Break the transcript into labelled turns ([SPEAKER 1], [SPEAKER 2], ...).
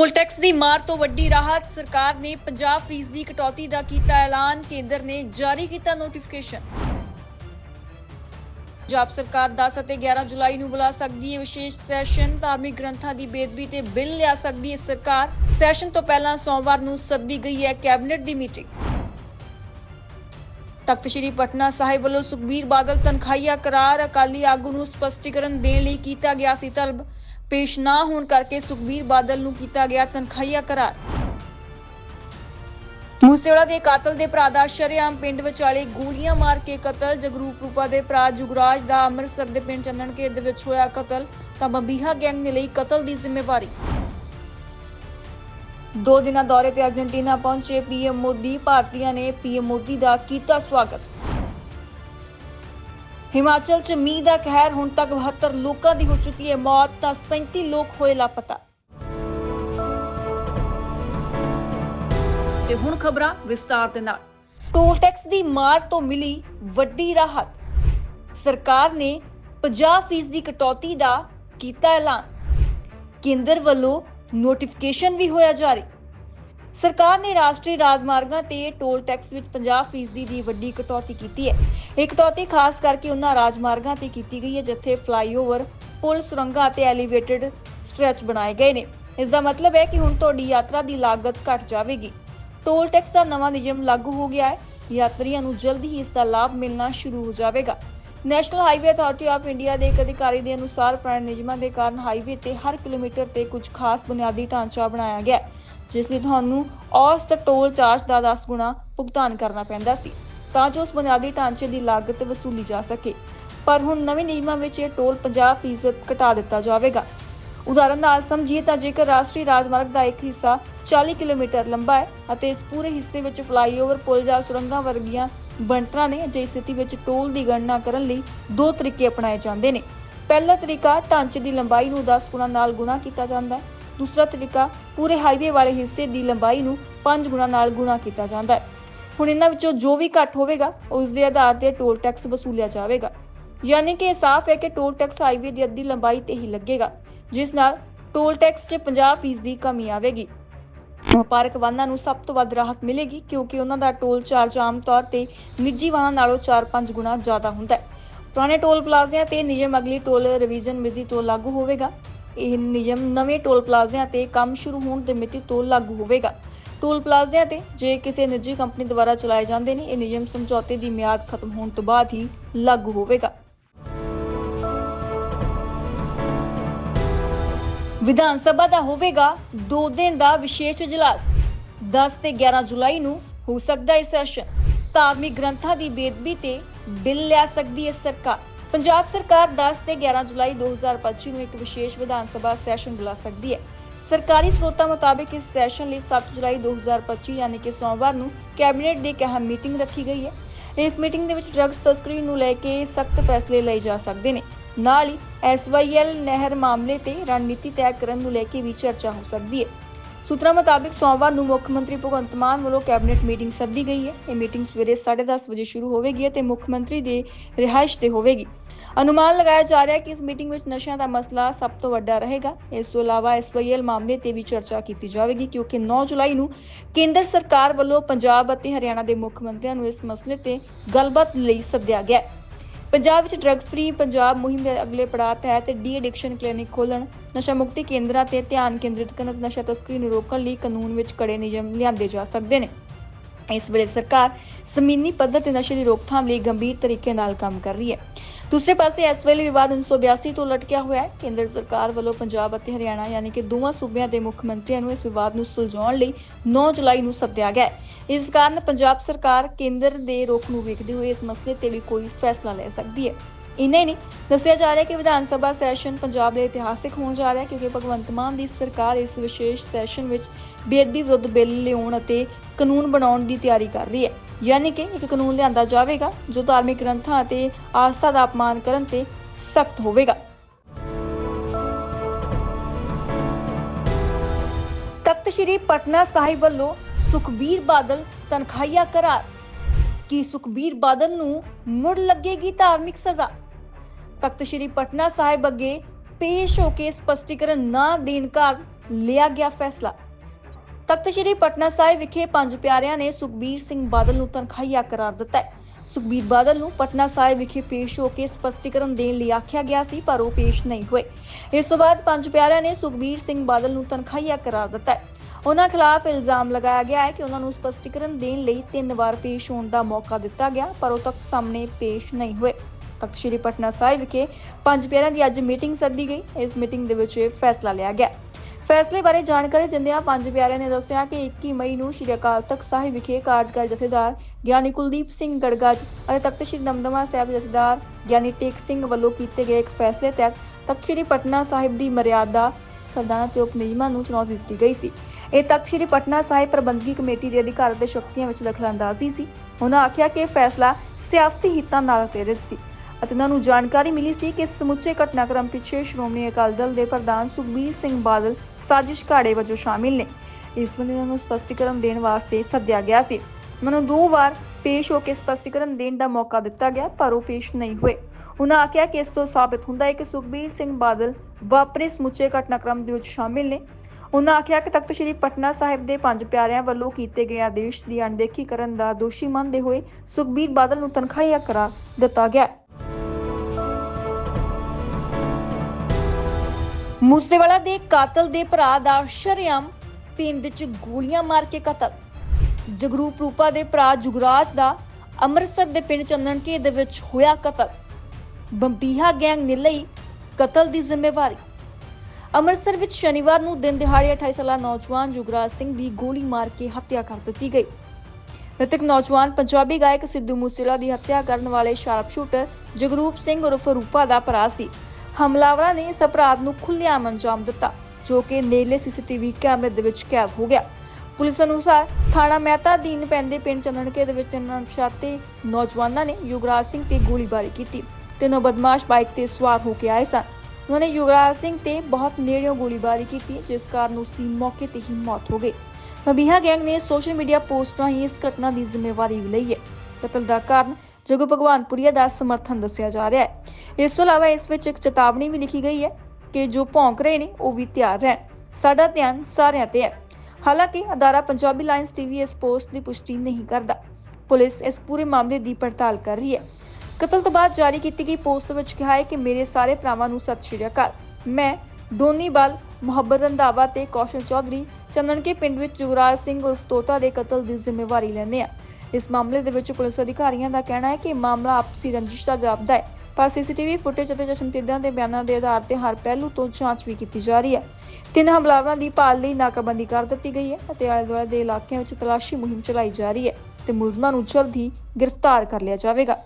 [SPEAKER 1] Toll tax ਦੀ ਮਾਰ ਤੋਂ ਵੱਡੀ ਰਾਹਤ ਸਰਕਾਰ ਨੇ 50% ਦੀ ਕਟੌਤੀ ਦਾ ਕੀਤਾ ਐਲਾਨ। ਕੇਂਦਰ ਨੇ ਜਾਰੀ ਕੀਤਾ ਨੋਟੀਫਿਕੇਸ਼ਨ। ਪੰਜਾਬ ਸਰਕਾਰ 10 ਅਤੇ 11 ਜੁਲਾਈ ਨੂੰ ਬੁਲਾ ਸਕਦੀ ਹੈ। ਵਿਸ਼ੇਸ਼ ਸੈਸ਼ਨ ਧਾਰਮਿਕ ਗ੍ਰੰਥਾਂ ਦੀ ਬੇਦਬੀ ਤੇ ਬਿੱਲ ਲਿਆ ਸਕਦੀ ਹੈ ਸਰਕਾਰ। ਸੈਸ਼ਨ ਤੋਂ ਪਹਿਲਾਂ ਸੋਮਵਾਰ ਨੂੰ ਸੱਦੀ ਗਈ ਹੈ ਕੈਬਨਿਟ ਦੀ ਮੀਟਿੰਗ। ਤਖਤ ਸ੍ਰੀ ਪਟਨਾ ਸਾਹਿਬ ਵੱਲੋਂ ਸੁਖਬੀਰ ਬਾਦਲ ਤਨਖਾਹੀਆ ਕਰਾਰ। ਅਕਾਲੀ ਆਗੂ ਨੂੰ ਸਪਸ਼ਟੀਕਰਨ ਦੇਣ ਲਈ ਕੀਤਾ ਗਿਆ ਸੀ ਤਲਬ। ਪੇਸ਼ ਨਾ ਹੋਣ ਕਰਕੇ ਸੁਖਬੀਰ ਬਾਦਲ ਨੂੰ ਕੀਤਾ ਗਿਆ ਤਨਖਾਹੀਆ ਕਰਾਰ। ਮੂਸੇਵਾਲਾ ਦੇ ਕਾਤਲ ਦੇ ਭਰਾ ਦਾ ਸ਼ਰੇਆਮ ਪਿੰਡ ਵਿਚਾਲੇ ਗੋਲੀਆਂ ਮਾਰ ਕੇ ਕਤਲ, ਜਗਰੂਪ ਰੂਪਾ ਦੇ ਭਰਾ ਜੁਗਰਾਜ ਦਾ ਅੰਮ੍ਰਿਤਸਰ ਦੇ ਪਿੰਡ ਚੰਦਨਕੇਰ ਦੇ ਵਿੱਚ ਹੋਇਆ ਕਤਲ, ਤਾਂ ਬੰਬੀਹਾ ਗੈਂਗ ਨੇ ਲਈ ਕਤਲ ਦੀ ਜ਼ਿੰਮੇਵਾਰੀ। ਦੋ ਦਿਨਾਂ ਦੌਰੇ ਤੇ ਅਰਜਨਟੀਨਾ ਪਹੁੰਚੇ ਪੀਐਮ ਮੋਦੀ, ਭਾਰਤੀਆਂ ਨੇ ਪੀਐਮ ਮੋਦੀ ਦਾ ਕੀਤਾ ਸਵਾਗਤ। ਹਿਮਾਚਲ 'ਚ ਮੀਂਹ ਦਾ ਕਹਿਰ ਹੁਣ ਤੱਕ 72 ਲੋਕਾਂ ਦੀ ਹੋ ਚੁੱਕੀ ਹੈ ਮੌਤ ਤਾਂ 37 ਲੋਕ ਹੋਏ ਲਾਪਤਾ। ਤੇ ਹੁਣ ਖਬਰਾਂ ਵਿਸਤਾਰ ਦੇ ਨਾਲ। ਟੋਲ ਟੈਕਸ ਦੀ ਮਾਰ ਤੋਂ ਮਿਲੀ ਵੱਡੀ ਰਾਹਤ। ਸਰਕਾਰ ਨੇ 50% ਦੀ ਕਟੌਤੀ ਦਾ ਕੀਤਾ ਐਲਾਨ। ਕੇਂਦਰ ਵੱਲੋਂ ਨੋਟੀਫਿਕੇਸ਼ਨ ਵੀ ਹੋਇਆ ਜਾਰੀ। ਸਰਕਾਰ ਨੇ ਰਾਸ਼ਟਰੀ ਰਾਜਮਾਰਗਾਂ ਤੇ ਟੋਲ ਟੈਕਸ ਵਿੱਚ 50% ਦੀ ਵੱਡੀ ਕਟੌਤੀ ਕੀਤੀ ਹੈ। ਇਹ ਕਟੌਤੀ ਖਾਸ ਕਰਕੇ ਉਹਨਾਂ ਰਾਜਮਾਰਗਾਂ ਤੇ ਕੀਤੀ ਗਈ ਹੈ ਜਿੱਥੇ ਫਲਾਈਓਵਰ ਪੁਲ ਸੁਰੰਗਾਂ ਅਤੇ ਐਲੀਵੇਟਡ ਸਟ੍ਰੈਚ ਬਣਾਏ ਗਏ ਨੇ। ਇਸ ਦਾ ਮਤਲਬ ਹੈ ਕਿ ਹੁਣ ਤੁਹਾਡੀ ਯਾਤਰਾ ਦੀ ਲਾਗਤ ਘਟ ਜਾਵੇਗੀ। ਟੋਲ ਟੈਕਸ ਦਾ ਨਵਾਂ ਨਿਯਮ ਲਾਗੂ ਹੋ ਗਿਆ ਹੈ। ਯਾਤਰੀਆਂ ਨੂੰ ਜਲਦੀ ਹੀ ਇਸ ਦਾ ਲਾਭ ਮਿਲਣਾ ਸ਼ੁਰੂ ਹੋ ਜਾਵੇਗਾ। National highway authority of India ਦੇ ਇੱਕ ਅਧਿਕਾਰੀ ਦੇ ਅਨੁਸਾਰ ਪੁਰਾਣੇ ਨਿਯਮਾਂ ਦੇ ਕਾਰਨ ਹਾਈਵੇ ਤੇ ਹਰ ਕਿਲੋਮੀਟਰ ਤੇ ਕੁਝ ਖਾਸ ਬੁਨਿਆਦੀ ਢਾਂਚਾ ਬਣਾਇਆ ਗਿਆ ਹੈ, ਜਿਸ ਲਈ ਤੁਹਾਨੂੰ ਔਸਤ ਟੋਲ ਚਾਰਜ ਦਾ 10 ਗੁਣਾ ਭੁਗਤਾਨ ਕਰਨਾ ਪੈਂਦਾ ਸੀ, ਤਾਂ ਜੋ ਉਸ ਬੁਨਿਆਦੀ ਢਾਂਚੇ ਦੀ ਲਾਗਤ ਵਸੂਲੀ ਜਾ ਸਕੇ। ਪਰ ਹੁਣ ਨਵੇਂ ਨਿਯਮਾਂ ਵਿੱਚ ਇਹ ਟੋਲ 50% ਘਟਾ ਦਿੱਤਾ ਜਾਵੇਗਾ। ਉਦਾਹਰਨ ਨਾਲ ਸਮਝੀਏ ਤਾਂ ਜੇਕਰ ਰਾਸ਼ਟਰੀ ਰਾਜਮਾਰਗ ਦਾ ਇੱਕ ਹਿੱਸਾ 40 ਕਿਲੋਮੀਟਰ ਲੰਬਾ ਹੈ ਅਤੇ ਇਸ ਪੂਰੇ ਹਿੱਸੇ ਵਿੱਚ ਫਲਾਈਓਵਰ, ਪੁਲ ਜਾਂ ਸੁਰੰਗਾਂ ਵਰਗੀਆਂ ਬਣਤਰਾਂ ਨੇ, ਅਜਿਹੀ ਸਥਿਤੀ ਵਿੱਚ ਟੋਲ ਦੀ ਗਣਨਾ ਕਰਨ ਲਈ ਦੋ ਤਰੀਕੇ ਅਪਣਾਏ ਜਾਂਦੇ ਨੇ। ਪਹਿਲਾ ਤਰੀਕਾ ਢਾਂਚੇ ਦੀ ਲੰਬਾਈ ਨੂੰ 10 ਗੁਣਾ ਨਾਲ ਗੁਣਾ ਕੀਤਾ ਜਾਂਦਾ ਹੈ। ਦੂਸਰਾ ਤਰੀਕਾ, ਪੂਰੇ ਹਾਈਵੇ ਵਾਲੇ ਹਿੱਸੇ ਦੀ ਲੰਬਾਈ ਨੂੰ 5 ਗੁਣਾ ਨਾਲ ਗੁਣਾ ਕੀਤਾ ਜਾਂਦਾ ਹੈ। ਹੁਣ ਇਹਨਾਂ ਵਿੱਚੋਂ ਜੋ ਵੀ ਘੱਟ ਹੋਵੇਗਾ ਉਸ ਦੇ ਆਧਾਰ ਤੇ ਟੋਲ ਟੈਕਸ ਵਸੂਲਿਆ ਜਾਵੇਗਾ। ਯਾਨੀ ਕਿ ਇਹ ਸਾਫ਼ ਹੈ ਕਿ ਟੋਲ ਟੈਕਸ ਹਾਈਵੇ ਦੀ ਅੱਧੀ ਲੰਬਾਈ ਤੇ ਹੀ ਲੱਗੇਗਾ, ਜਿਸ ਨਾਲ ਟੋਲ ਟੈਕਸ 'ਚ 50% ਦੀ ਕਮੀ ਆਵੇਗੀ। ਵਪਾਰਕ ਵਾਹਨਾਂ ਨੂੰ ਸਭ ਤੋਂ ਵੱਧ ਰਾਹਤ ਮਿਲੇਗੀ, ਕਿਉਂਕਿ ਉਹਨਾਂ ਦਾ ਟੋਲ ਚਾਰਜ ਆਮ ਤੌਰ ਤੇ ਨਿੱਜੀ ਵਾਹਨਾਂ ਨਾਲੋਂ 4-5 ਗੁਣਾ ਜ਼ਿਆਦਾ ਹੁੰਦਾ ਹੈ। ਪੁਰਾਣੇ ਟੋਲ ਪਲਾਜ਼ਿਆਂ ਤੇ ਨਿਯਮ ਅਗਲੀ ਟੋਲ ਰਿਵੀਜ਼ਨ ਮਿਤੀ ਤੋਂ ਲਾਗੂ ਹੋਵੇਗਾ। ਇਹ ਨਿਯਮ ਨਵੇਂ ਟੋਲ ਪਲਾਜ਼ਿਆਂ ਤੇ ਕੰਮ ਸ਼ੁਰੂ ਹੋਣ ਦੀ ਮਿਤੀ ਤੋਂ ਲਾਗੂ ਹੋਵੇਗਾ। ਟੋਲ ਪਲਾਜ਼ਿਆਂ ਤੇ ਜੇ ਕਿਸੇ ਨਿੱਜੀ ਕੰਪਨੀ ਦੁਆਰਾ ਚਲਾਏ ਜਾਂਦੇ ਨੇ, ਇਹ ਨਿਯਮ ਸਮਝੌਤੇ ਦੀ ਮਿਆਦ ਖਤਮ ਹੋਣ ਤੋਂ ਬਾਅਦ ਹੀ ਲਾਗੂ ਹੋਵੇਗਾ। ਵਿਧਾਨ ਸਭਾ ਦਾ ਹੋਵੇਗਾ 2 ਦਿਨ ਦਾ ਵਿਸ਼ੇਸ਼ ਇਜਲਾਸ। 10 ਤੇ 11 ਜੁਲਾਈ ਨੂੰ ਹੋ ਸਕਦਾ ਹੈ ਸੈਸ਼ਨ। ਧਾਰਮਿਕ ਗ੍ਰੰਥਾਂ ਦੀ ਬੇਦਬੀ ਤੇ ਬਿੱਲ ਲਿਆ ਸਕਦੀ ਹੈ ਸਰਕਾਰ। ਪੰਜਾਬ ਸਰਕਾਰ 10 ਤੇ 11 ਜੁਲਾਈ 2025 ਨੂੰ ਇੱਕ ਵਿਸ਼ੇਸ਼ ਵਿਧਾਨ ਸਭਾ ਸੈਸ਼ਨ ਬੁਲਾ ਸਕਦੀ ਹੈ। ਸਰਕਾਰੀ ਸਰੋਤਾਂ ਮੁਤਾਬਕ ਇਸ ਸੈਸ਼ਨ ਲਈ 7 ਜੁਲਾਈ 2025 ਯਾਨੀ ਕਿ ਸੋਮਵਾਰ ਨੂੰ ਕੈਬਨਿਟ ਦੀ ਇੱਕ ਅਹਿਮ ਮੀਟਿੰਗ ਰੱਖੀ ਗਈ ਹੈ। ਇਸ ਮੀਟਿੰਗ ਦੇ ਵਿੱਚ ਡਰੱਗਸ ਤਸਕਰੀ ਨੂੰ ਲੈ ਕੇ ਸਖਤ ਫੈਸਲੇ ਲਏ ਜਾ ਸਕਦੇ ਨੇ। ਨਾਲ ਹੀ ਐਸਵਾਈਐਲ ਨਹਿਰ ਮਾਮਲੇ ਤੇ ਰਣਨੀਤੀ ਤੈਅ ਕਰਨ ਨੂੰ ਲੈ ਕੇ ਵੀ ਚਰਚਾ ਹੋ ਸਕਦੀ ਹੈ। ਸੂਤਰਾਂ ਮੁਤਾਬਕ ਸੋਮਵਾਰ ਨੂੰ ਮੁੱਖ ਮੰਤਰੀ ਭਗਵੰਤ ਮਾਨ ਵੱਲੋਂ ਕੈਬਨਿਟ ਮੀਟਿੰਗ ਸੱਦੀ ਗਈ ਹੈ। ਇਹ ਮੀਟਿੰਗ ਸਵੇਰੇ 10:30 ਵਜੇ ਸ਼ੁਰੂ ਹੋਵੇਗੀ ਅਤੇ ਮੁੱਖ ਮੰਤਰੀ ਦੇ ਰਿਹਾਇਸ਼ ਤੇ ਹੋਵੇਗੀ। ਅਨੁਮਾਨ ਲਗਾਇਆ ਜਾ ਰਿਹਾ ਹੈ ਕਿ ਇਸ ਮੀਟਿੰਗ ਵਿੱਚ ਨਸ਼ਿਆਂ ਦਾ ਮਸਲਾ ਸਭ ਤੋਂ ਵੱਡਾ ਰਹੇਗਾ। ਇਸ ਤੋਂ ਇਲਾਵਾ ਐਸਵਾਈਐਲ ਮਾਮਲੇ ਤੇ ਵੀ ਚਰਚਾ ਕੀਤੀ ਜਾਵੇਗੀ ਕਿਉਂਕਿ 9 ਜੁਲਾਈ ਨੂੰ ਕੇਂਦਰ ਸਰਕਾਰ ਵੱਲੋਂ ਪੰਜਾਬ ਅਤੇ ਹਰਿਆਣਾ ਦੇ ਮੁੱਖ ਮੰਤਰੀਆਂ ਨੂੰ ਇਸ ਮਸਲੇ ਤੇ ਗੱਲਬਾਤ ਲਈ ਸੱਦਿਆ ਗਿਆ ਹੈ। ਪੰਜਾਬ ਵਿੱਚ ਡਰੱਗ ਫ੍ਰੀ ਪੰਜਾਬ ਮੁਹਿੰਮ ਦੇ ਅਗਲੇ ਪੜਾਅ ਤਹਿਤ ਡੀ ਐਡਿਕਸ਼ਨ ਕਲੀਨਿਕ ਖੋਲਣ ਨਸ਼ਾ ਮੁਕਤੀ ਕੇਂਦਰਾਂ ਤੇ ਧਿਆਨ ਕੇਂਦਰਿਤ ਕਰਨ ਅਤੇ ਨਸ਼ਾ ਤਸਕਰੀ ਨੂੰ ਰੋਕਣ ਲਈ ਕਾਨੂੰਨ ਵਿੱਚ ਕੜੇ ਨਿਯਮ ਲਿਆਂਦੇ ਜਾ ਸਕਦੇ ਨੇ। ਇਸ ਵੇਲੇ ਸਰਕਾਰ ਜ਼ਮੀਨੀ ਪੱਧਰ ਤੇ ਨਸ਼ੇ ਦੀ ਰੋਕਥਾਮ ਲਈ ਗੰਭੀਰ ਤਰੀਕੇ ਨਾਲ ਕੰਮ ਕਰ ਰਹੀ ਹੈ। ਦੂਸਰੇ ਪਾਸੇ ਇਸ ਵੇਲੇ ਵਿਵਾਦ 1982 ਤੋਂ ਲਟਕਿਆ ਹੋਇਆ ਹੈ। ਕੇਂਦਰ ਸਰਕਾਰ ਵੱਲੋਂ ਪੰਜਾਬ ਅਤੇ ਹਰਿਆਣਾ ਯਾਨੀ ਕਿ ਦੋਵਾਂ ਸੂਬਿਆਂ ਦੇ ਮੁੱਖ ਮੰਤਰੀਆਂ ਨੂੰ ਇਸ ਵਿਵਾਦ ਨੂੰ ਸੁਲਝਾਉਣ ਲਈ 9 ਜੁਲਾਈ ਨੂੰ ਸੱਦਿਆ ਗਿਆ ਹੈ। ਇਸ ਕਾਰਨ ਪੰਜਾਬ ਸਰਕਾਰ ਕੇਂਦਰ ਦੇ ਰੋਕ ਨੂੰ ਵੇਖਦੇ ਹੋਏ ਇਸ ਮਸਲੇ ਤੇ ਵੀ ਕੋਈ ਫੈਸਲਾ ਲੈ ਸਕਦੀ ਹੈ। ਇੰਨਾ ਨਹੀਂ, ਦੱਸਿਆ ਜਾ ਰਿਹਾ ਕਿ ਵਿਧਾਨ ਸਭਾ ਸੈਸ਼ਨ ਪੰਜਾਬ ਲਈ ਇਤਿਹਾਸਿਕ ਹੋਣ ਜਾ ਰਿਹਾ ਹੈ ਕਿਉਂਕਿ ਭਗਵੰਤ ਮਾਨ ਦੀ ਸਰਕਾਰ ਇਸ ਵਿਸ਼ੇਸ਼ ਸੈਸ਼ਨ ਵਿੱਚ ਬੇਅਦਬੀ ਵਿਰੁੱਧ ਬਿੱਲ ਲਿਆਉਣ ਅਤੇ ਕਾਨੂੰਨ ਬਣਾਉਣ ਦੀ ਤਿਆਰੀ ਕਰ ਰਹੀ ਹੈ। ਯਾਨੀ ਕਿ ਇੱਕ ਕਾਨੂੰਨ ਲਿਆਂਦਾ ਜਾਵੇਗਾ ਜੋ ਧਾਰਮਿਕ ਗ੍ਰੰਥਾਂ ਅਤੇ ਆਸਥਾ ਦਾ ਅਪਮਾਨ ਕਰਨ ਤੇ ਸਖਤ ਹੋਵੇਗਾ। ਤਖਤ ਸ੍ਰੀ ਪਟਨਾ ਸਾਹਿਬ ਵੱਲੋਂ ਸੁਖਬੀਰ ਬਾਦਲ ਤਨਖਾਹੀਆ ਕਰਾਰ। ਕਿ ਸੁਖਬੀਰ ਬਾਦਲ ਨੂੰ ਮੁੜ ਲੱਗੇਗੀ ਧਾਰਮਿਕ ਸਜ਼ਾ? ਤਖਤ ਸ੍ਰੀ ਪਟਨਾ ਸਾਹਿਬ ਅੱਗੇ ਪੇਸ਼ ਹੋ ਕੇ ਸਪਸ਼ਟੀਕਰਨ ਨਾ ਦੇਣ ਕਾਰਨ ਲਿਆ ਗਿਆ ਫੈਸਲਾ। ਤਖਤ ਸ੍ਰੀ ਪਟਨਾ ਸਾਹਿਬ ਵਿਖੇ ਪੰਜ ਪਿਆਰਿਆਂ ਨੇ ਸੁਖਬੀਰ ਸਿੰਘ ਬਾਦਲ ਨੂੰ ਤਨਖਾਹੀਆ ਕਰਾਰ ਦਿੱਤਾ ਹੈ। ਸੁਖਬੀਰ ਬਾਦਲ ਨੂੰ ਪਟਨਾ ਸਾਹਿਬ ਵਿਖੇ ਪੇਸ਼ ਹੋ ਕੇ ਸਪਸ਼ਟੀਕਰਨ ਦੇਣ ਲਈ ਆਖਿਆ ਗਿਆ ਸੀ, ਪਰ ਉਹ ਪੇਸ਼ ਨਹੀਂ ਹੋਏ। ਇਸ ਤੋਂ ਬਾਅਦ ਪੰਜ ਪਿਆਰਿਆਂ ਨੇ ਸੁਖਬੀਰ ਸਿੰਘ ਬਾਦਲ ਨੂੰ ਤਨਖਾਹੀਆ ਕਰਾਰ ਦਿੱਤਾ ਹੈ। ਉਹਨਾਂ ਖਿਲਾਫ ਇਲਜ਼ਾਮ ਲਗਾਇਆ ਗਿਆ ਹੈ ਕਿ ਉਹਨਾਂ ਨੂੰ ਸਪਸ਼ਟੀਕਰਨ ਦੇਣ ਲਈ ਤਿੰਨ ਵਾਰ ਪੇਸ਼ ਹੋਣ ਦਾ ਮੌਕਾ ਦਿੱਤਾ ਗਿਆ, ਪਰ ਉਹ ਤੱਕ ਸਾਹਮਣੇ ਪੇਸ਼ ਨਹੀਂ ਹੋਏ। ਤਖਤ ਸ੍ਰੀ ਪਟਨਾ ਸਾਹਿਬ ਵਿਖੇ ਪੰਜ ਪਿਆਰਿਆਂ ਦੀ ਅੱਜ ਮੀਟਿੰਗ ਸੱਦੀ ਗਈ। ਇਸ ਮੀਟਿੰਗ ਦੇ ਵਿੱਚ ਇਹ ਫੈਸਲਾ ਲਿਆ ਗਿਆ। ਫੈਸਲੇ ਬਾਰੇ ਜਾਣਕਾਰੀ ਦਿੰਦਿਆਂ ਪੰਜ ਪਿਆਰਿਆਂ ਨੇ ਦੱਸਿਆ ਕਿ 21 ਮਈ ਨੂੰ ਸ਼੍ਰੀ ਅਕਾਲ ਤਖਤ ਸਾਹਿਬ ਵਿਖੇ ਕਾਰਜਕਾਰੀ ਜਥੇਦਾਰ ਗਿਆਨੀ ਕੁਲਦੀਪ ਸਿੰਘ ਗੜਗਾਜ ਅਤੇ ਤਖਤ ਸ੍ਰੀ ਦਮਦਮਾ ਸਾਹਿਬ ਜਥੇਦਾਰ ਗਿਆਨੀ ਟੇਕ ਸਿੰਘ ਵੱਲੋਂ ਕੀਤੇ ਗਏ ਇੱਕ ਫੈਸਲੇ ਤਹਿਤ ਤਖਤ ਸ੍ਰੀ ਪਟਨਾ ਸਾਹਿਬ ਦੀ ਮਰਿਆਦਾ ਸਰਦਾਰਾਂ ਤੇ ਉਪ ਨਿਯਮਾਂ ਨੂੰ ਚੁਣੌਤੀ ਦਿੱਤੀ ਗਈ ਸੀ। ਇਹ ਤਖਤ ਸ੍ਰੀ ਪਟਨਾ ਸਾਹਿਬ ਪ੍ਰਬੰਧਕੀ ਕਮੇਟੀ ਦੇ ਅਧਿਕਾਰ ਅਤੇ ਸ਼ਕਤੀਆਂ ਵਿੱਚ ਦਖਲਅੰਦਾਜ਼ੀ ਸੀ। ਉਹਨਾਂ ਆਖਿਆ ਕਿ ਇਹ ਫੈਸਲਾ ਸਿਆਸੀ ਹਿੱਤਾਂ ਨਾਲ ਪ੍ਰੇਰਿਤ ਸੀ। ਅਤੇ ਉਹਨਾਂ ਨੂੰ ਜਾਣਕਾਰੀ ਮਿਲੀ ਸੀ ਕਿ ਸਮੁੱਚੇ ਘਟਨਾਕ੍ਰਮ ਪਿੱਛੇ ਸ਼੍ਰੋਮਣੀ ਅਕਾਲੀ ਦਲ ਦੇ ਪ੍ਰਧਾਨ ਸੁਖਬੀਰ ਸਿੰਘ ਬਾਦਲ ਸਾਜ਼ਿਸ਼ ਘਾੜੇ ਵਜੋਂ ਸ਼ਾਮਿਲ ਨੇ। ਇਸ ਵੇਲੇ ਨੂੰ ਸਪਸ਼ਟੀਕਰਨ ਦੇਣ ਵਾਸਤੇ ਸੱਦਿਆ ਗਿਆ ਸੀ। ਉਹਨਾਂ ਦੋ ਵਾਰ ਪੇਸ਼ ਹੋ ਕੇ ਸਪਸ਼ਟੀਕਰਨ ਦੇਣ ਦਾ ਮੌਕਾ ਦਿੱਤਾ ਗਿਆ, ਪਰ ਉਹ ਪੇਸ਼ ਨਹੀਂ ਹੋਏ। ਉਹਨਾਂ ਆਖਿਆ ਕਿ ਇਸ ਤੋਂ ਸਾਬਤ ਹੁੰਦਾ ਹੈ ਕਿ ਸੁਖਬੀਰ ਸਿੰਘ ਬਾਦਲ ਵਾਪਰੇ ਸਮੁੱਚੇ ਘਟਨਾਕ੍ਰਮ ਦੇ ਵਿੱਚ ਸ਼ਾਮਿਲ ਨੇ। ਉਹਨਾਂ ਆਖਿਆ ਕਿ ਤਖਤ ਸ੍ਰੀ ਪਟਨਾ ਸਾਹਿਬ ਦੇ ਪੰਜ ਪਿਆਰਿਆਂ ਵੱਲੋਂ ਕੀਤੇ ਗਏ ਆਦੇਸ਼ ਦੀ ਅਣਦੇਖੀ ਕਰਨ ਦਾ ਦੋਸ਼ੀ ਮੰਨਦੇ ਹੋਏ ਸੁਖਬੀਰ ਬਾਦਲ ਨੂੰ ਤਨਖਾਹੀਆ ਕਰਾਰ ਦਿੱਤਾ ਗਿਆ। ਮੂਸੇਵਾਲਾ ਦੇ ਕਾਤਲ ਦੇ ਭਰਾ ਦਾ ਸ਼ਰਿਆਮ ਪਿੰਡ 'ਚ ਗੋਲੀਆਂ ਮਾਰ ਕੇ ਕਤਲ। ਜਗਰੂਪ ਰੂਪਾ ਦੇ ਭਰਾ ਜੁਗਰਾਜ ਦਾ ਅੰਮ੍ਰਿਤਸਰ ਦੇ ਪਿੰਡ ਚੰਦਨਕੇ ਦੇ ਵਿੱਚ ਹੋਇਆ ਕਤਲ। ਬੰਬੀਹਾ ਗੈਂਗ ਨੇ ਲਈ ਕਤਲ ਦੀ ਜ਼ਿੰਮੇਵਾਰੀ। ਅੰਮ੍ਰਿਤਸਰ ਵਿੱਚ ਸ਼ਨੀਵਾਰ ਨੂੰ ਦਿਨ ਦਿਹਾੜੇ 28 ਸਾਲਾ ਨੌਜਵਾਨ ਜੁਗਰਾਜ ਸਿੰਘ ਦੀ ਗੋਲੀ ਮਾਰ ਕੇ ਹੱਤਿਆ ਕਰ ਦਿੱਤੀ ਗਈ। ਮ੍ਰਿਤਕ ਨੌਜਵਾਨ ਪੰਜਾਬੀ ਗਾਇਕ ਸਿੱਧੂ ਮੂਸੇਵਾਲਾ ਦੀ ਹੱਤਿਆ ਕਰਨ ਵਾਲੇ ਸ਼ਾਰਪ ਸ਼ੂਟਰ ਜਗਰੂਪ ਸਿੰਘ ਉਰਫ ਰੂਪਾ ਦਾ ਭਰਾ ਸੀ। ਹਮਲਾਵਰਾਂ ਨੇ ਇਸ ਅਪਰਾਧ ਨੂੰ ਖੁੱਲ੍ਹੇਆਮ ਅੰਜਾਮ ਦਿੱਤਾ, ਜੋ ਕਿ ਨੇਲੇ ਸੀਸੀਟੀਵੀ ਕੈਮਰੇ ਦੇ ਵਿੱਚ ਕੈਦ ਹੋ ਗਿਆ। ਪੁਲਿਸ ਅਨੁਸਾਰ ਥਾਣਾ ਮਹਿਤਾ ਦੀਨ ਪੈਂਦੇ ਪਿੰਡ ਚੰਦਨਕੇ ਦੇ ਵਿੱਚ ਅਣਪਛਾਤੇ ਨੌਜਵਾਨਾਂ ਨੇ ਯੁਗਰਾਜ ਸਿੰਘ ਤੇ ਗੋਲੀਬਾਰੀ ਕੀਤੀ। ਤਿੰਨੋਂ ਬਦਮਾਸ਼ ਬਾਈਕ ਤੇ ਸਵਾਰ ਹੋ ਕੇ ਆਏ ਸਨ। ਉਹਨਾਂ ਨੇ ਯੁਗਰਾਜ ਸਿੰਘ ਤੇ ਬਹੁਤ ਨੇੜਿਓਂ ਗੋਲੀਬਾਰੀ ਕੀਤੀ, ਜਿਸ ਕਾਰਨ ਉਸ ਦੀ ਮੌਕੇ ਤੇ ਹੀ ਮੌਤ ਹੋ ਗਈ। ਮਬੀਹਾ ਗੈਂਗ ਨੇ ਸੋਸ਼ਲ ਮੀਡੀਆ ਪੋਸਟ ਰਾਹੀਂ ਇਸ ਘਟਨਾ ਦੀ ਜ਼ਿੰਮੇਵਾਰੀ ਵੀ ਲਈ ਹੈ। ਕਤਲ ਦਾ ਕਾਰਨ ਜਗੂ ਭਗਵਾਨਪੁਰੀਆ ਦਾ ਸਮਰਥਨ ਦੱਸਿਆ ਜਾ ਰਿਹਾ ਹੈ। ਇਸ ਤੋਂ ਇਲਾਵਾ ਇਸ ਵਿੱਚ ਇੱਕ ਚੇਤਾਵਨੀ ਵੀ ਲਿਖੀ ਗਈ ਹੈ ਕਿ ਜੋ ਭੌਂਕ ਰਹੇ ਨੇ, ਉਹ ਵੀ ਤਿਆਰ ਰਹਿਣ। ਸਾਡਾ ਧਿਆਨ ਸਾਰਿਆਂ ਤੇ ਹੈ। ਹਾਲਾਂਕਿ, ਅਦਾਰਾ ਪੰਜਾਬੀ ਲਾਈਨਸ ਟੀਵੀ ਇਸ ਪੋਸਟ ਦੀ ਪੁਸ਼ਟੀ ਨਹੀਂ ਕਰਦਾ। ਪੁਲਿਸ ਇਸ ਪੂਰੇ ਮਾਮਲੇ ਦੀ ਪੜਤਾਲ ਕਰ ਰਹੀ ਹੈ। ਕਤਲ ਤੋਂ ਬਾਅਦ ਜਾਰੀ ਕੀਤੀ ਗਈ ਪੋਸਟ ਵਿੱਚ ਕਿਹਾ ਹੈ ਕਿ ਮੇਰੇ ਸਾਰੇ ਭਰਾਵਾਂ ਨੂੰ ਸਤਿ ਸ਼੍ਰੀ ਅਕਾਲ। ਮੈਂ ਡੋਨੀਵਾਲ ਮੁਹੱਬਤ ਰੰਧਾਵਾ ਤੇ ਕੌਸ਼ਲ ਚੌਧਰੀ ਚੰਦਨਕੇ ਪਿੰਡ ਵਿੱਚ ਜੁਗਰਾਜ ਸਿੰਘ ਉਰਫ ਤੋਤਾ ਦੇ ਕਤਲ ਦੀ ਜ਼ਿੰਮੇਵਾਰੀ ਲੈਂਦੇ ਆ ਇਸ ਮਾਮਲੇ ਦੇ ਵਿੱਚ ਪੁਲਿਸ ਅਧਿਕਾਰੀਆਂ ਦਾ ਕਹਿਣਾ ਹੈ ਕਿ ਮਾਮਲਾ ਆਪਸੀ ਰੰਜਿਸ਼ ਦਾ ਜਾਪਦਾ ਹੈ, ਪਰ ਸੀਸੀਟੀਵੀ ਫੁਟੇਜ ਅਤੇ ਚਸ਼ਮਦੀਦਾਂ ਦੇ ਬਿਆਨਾਂ ਦੇ ਆਧਾਰ ਤੇ ਹਰ ਪਹਿਲੂ ਤੋਂ ਜਾਂਚ ਵੀ ਕੀਤੀ ਜਾ ਰਹੀ ਹੈ। ਤਿੰਨ ਹਮਲਾਵਰਾਂ ਦੀ ਭਾਲ ਲਈ ਨਾਕਾਬੰਦੀ ਕਰ ਦਿੱਤੀ ਗਈ ਹੈ ਅਤੇ ਆਲੇ ਦੁਆਲੇ ਦੇ ਇਲਾਕਿਆਂ ਵਿੱਚ ਤਲਾਸ਼ੀ ਮੁਹਿੰਮ ਚਲਾਈ ਜਾ ਰਹੀ ਹੈ ਤੇ ਮੁਲਜ਼ਮਾਂ ਨੂੰ ਜਲਦ ਹੀ ਗ੍ਰਿਫਤਾਰ ਕਰ ਲਿਆ ਜਾਵੇਗਾ।